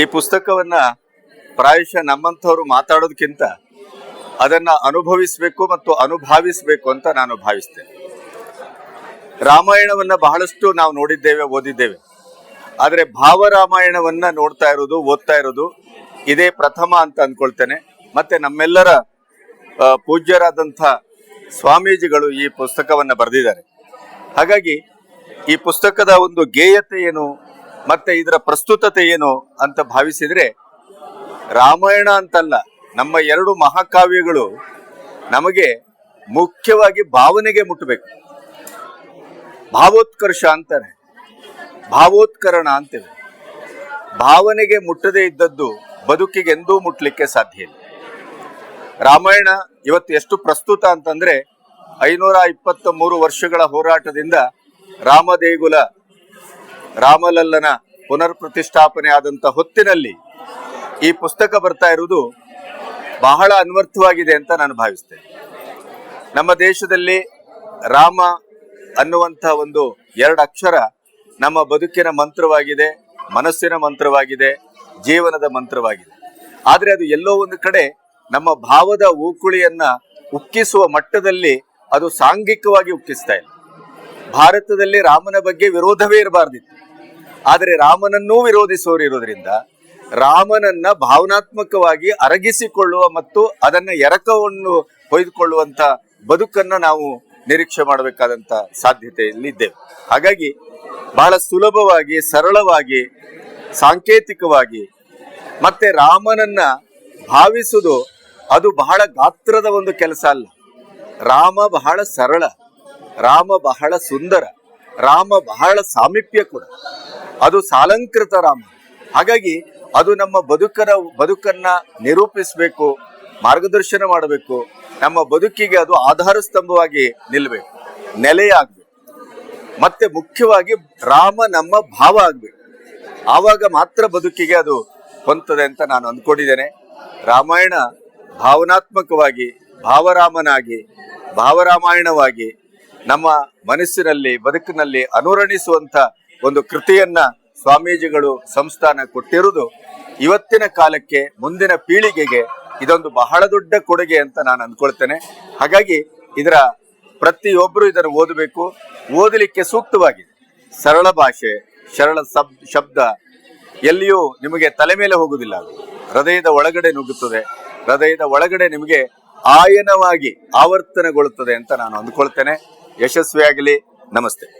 ಈ ಪುಸ್ತಕವನ್ನ ಪ್ರಾಯಶಃ ನಮ್ಮಂಥವ್ರು ಮಾತಾಡೋದಕ್ಕಿಂತ ಅದನ್ನ ಅನುಭವಿಸಬೇಕು ಮತ್ತು ಅನುಭಾವಿಸಬೇಕು ಅಂತ ನಾನು ಭಾವಿಸ್ತೇನೆ. ರಾಮಾಯಣವನ್ನ ಬಹಳಷ್ಟು ನಾವು ನೋಡಿದ್ದೇವೆ, ಓದಿದ್ದೇವೆ. ಆದರೆ ಭಾವರಾಮಾಯಣವನ್ನ ನೋಡ್ತಾ ಇರೋದು, ಓದ್ತಾ ಇರೋದು ಇದೇ ಪ್ರಥಮ ಅಂತ ಅನ್ಕೊಳ್ತೇನೆ. ಮತ್ತೆ ನಮ್ಮೆಲ್ಲರ ಪೂಜ್ಯರಾದಂಥ ಸ್ವಾಮೀಜಿಗಳು ಈ ಪುಸ್ತಕವನ್ನ ಬರೆದಿದ್ದಾರೆ. ಹಾಗಾಗಿ ಈ ಪುಸ್ತಕದ ಒಂದು ಗೇಯತೆ ಏನು ಮತ್ತೆ ಇದರ ಪ್ರಸ್ತುತತೆ ಏನು ಅಂತ ಭಾವಿಸಿದ್ರೆ ರಾಮಾಯಣ ಅಂತಲ್ಲ, ನಮ್ಮ ಎರಡು ಮಹಾಕಾವ್ಯಗಳು ನಮಗೆ ಮುಖ್ಯವಾಗಿ ಭಾವನೆಗೆ ಮುಟ್ಟಬೇಕು ಭಾವೋತ್ಕರ್ಷ ಅಂತಾರೆ. ಭಾವೋತ್ಕರಣ ಅಂತೇವೆ. ಭಾವನೆಗೆ ಮುಟ್ಟದೇ ಇದ್ದದ್ದು ಬದುಕಿಗೆ ಎಂದೂ ಮುಟ್ಲಿಕ್ಕೆ ಸಾಧ್ಯ ಇಲ್ಲ. ರಾಮಾಯಣ ಇವತ್ತು ಎಷ್ಟು ಪ್ರಸ್ತುತ ಅಂತಂದ್ರೆ ಐನೂರ ಇಪ್ಪತ್ತ ಮೂರು ವರ್ಷಗಳ ಹೋರಾಟದಿಂದ ರಾಮದೇಗುಲ ರಾಮಲಲ್ಲನ ಪುನರ್ ಪ್ರತಿಷ್ಠಾಪನೆ ಆದಂತ ಹೊತ್ತಿನಲ್ಲಿ ಈ ಪುಸ್ತಕ ಬರ್ತಾ ಇರುವುದು ಬಹಳ ಅನ್ವರ್ಥವಾಗಿದೆ ಅಂತ ನಾನು ಭಾವಿಸ್ತೇನೆ. ನಮ್ಮ ದೇಶದಲ್ಲಿ ರಾಮ ಅನ್ನುವಂಥ ಒಂದು ಎರಡು ಅಕ್ಷರ ನಮ್ಮ ಬದುಕಿನ ಮಂತ್ರವಾಗಿದೆ, ಮನಸ್ಸಿನ ಮಂತ್ರವಾಗಿದೆ, ಜೀವನದ ಮಂತ್ರವಾಗಿದೆ. ಆದರೆ ಅದು ಎಲ್ಲೋ ಒಂದು ಕಡೆ ನಮ್ಮ ಭಾವದ ಓಕುಳಿಯನ್ನ ಉಕ್ಕಿಸುವ ಮಟ್ಟದಲ್ಲಿ ಅದು ಸಾಂಘಿಕವಾಗಿ ಉಕ್ಕಿಸ್ತಾ ಇಲ್ಲ. ಭಾರತದಲ್ಲಿ ರಾಮನ ಬಗ್ಗೆ ವಿರೋಧವೇ ಇರಬಾರ್ದಿತ್ತು. ಆದರೆ ರಾಮನನ್ನೂ ವಿರೋಧಿಸೋರು ಇರೋದ್ರಿಂದ ರಾಮನನ್ನ ಭಾವನಾತ್ಮಕವಾಗಿ ಅರಗಿಸಿಕೊಳ್ಳುವ ಮತ್ತು ಅದನ್ನ ಎರಕವನ್ನು ಹೊಯ್ದುಕೊಳ್ಳುವಂತ ಬದುಕನ್ನ ನಾವು ನಿರೀಕ್ಷೆ ಮಾಡಬೇಕಾದಂತ ಸಾಧ್ಯತೆಯಲ್ಲಿ ಇದ್ದೇವೆ ಹಾಗಾಗಿ ಬಹಳ ಸುಲಭವಾಗಿ, ಸರಳವಾಗಿ, ಸಾಂಕೇತಿಕವಾಗಿ ಮತ್ತೆ ರಾಮನನ್ನ ಭಾವಿಸುವುದು ಅದು ಬಹಳ ಗಾತ್ರದ ಒಂದು ಕೆಲಸ ಅಲ್ಲ. ರಾಮ ಬಹಳ ಸರಳ. ರಾಮ ಬಹಳ ಸುಂದರ, ರಾಮ ಬಹಳ ಸಾಮೀಪ್ಯ ಕೂಡ. ಅದು ಸಾಲಂಕೃತ ರಾಮ. ಹಾಗಾಗಿ ಅದು ನಮ್ಮ ಬದುಕರ, ಬದುಕನ್ನ ನಿರೂಪಿಸಬೇಕು, ಮಾರ್ಗದರ್ಶನ ಮಾಡಬೇಕು, ನಮ್ಮ ಬದುಕಿಗೆ ಅದು ಆಧಾರ ಸ್ತಂಭವಾಗಿ ನಿಲ್ಲಬೇಕು ನೆಲೆಯಾಗಬೇಕು ಮತ್ತೆ ಮುಖ್ಯವಾಗಿ ರಾಮ ನಮ್ಮ ಭಾವ ಆಗ್ಬೇಕು. ಆವಾಗ ಮಾತ್ರ ಬದುಕಿಗೆ ಅದು ಹೊಂತದೆ ಅಂತ ನಾನು ಅಂದ್ಕೊಂಡಿದ್ದೇನೆ. ರಾಮಾಯಣ ಭಾವನಾತ್ಮಕವಾಗಿ, ಭಾವರಾಮನಾಗಿ, ಭಾವರಾಮಾಯಣವಾಗಿ ನಮ್ಮ ಮನಸ್ಸಿನಲ್ಲಿ, ಬದುಕಿನಲ್ಲಿ ಅನುರಣಿಸುವಂತ ಒಂದು ಕೃತಿಯನ್ನ ಸ್ವಾಮೀಜಿಗಳು ಸಂಸ್ಥಾನ ಕೊಟ್ಟಿರುವುದು ಇವತ್ತಿನ ಕಾಲಕ್ಕೆ ಮುಂದಿನ ಪೀಳಿಗೆಗೆ ಇದೊಂದು ಬಹಳ ದೊಡ್ಡ ಕೊಡುಗೆ ಅಂತ ನಾನು ಅಂದ್ಕೊಳ್ತೇನೆ. ಹಾಗಾಗಿ ಇದರ ಪ್ರತಿಯೊಬ್ಬರು ಇದನ್ನು ಓದಬೇಕು. ಓದಲಿಕ್ಕೆ ಸೂಕ್ತವಾಗಿದೆ. ಸರಳ ಭಾಷೆ, ಸರಳ ಸಬ್, ಶಬ್ದ ಎಲ್ಲಿಯೂ ನಿಮಗೆ ತಲೆ ಮೇಲೆ ಹೋಗುವುದಿಲ್ಲ ಹೃದಯದ ಒಳಗಡೆ ನುಗ್ಗುತ್ತದೆ. ಹೃದಯದ ಒಳಗಡೆ ನಿಮಗೆ ಆಯನವಾಗಿ ಆವರ್ತನಗೊಳ್ಳುತ್ತದೆ ಅಂತ ನಾನು ಅಂದ್ಕೊಳ್ತೇನೆ. ಯಶಸ್ವಿಯಾಗಲಿ. ನಮಸ್ತೆ.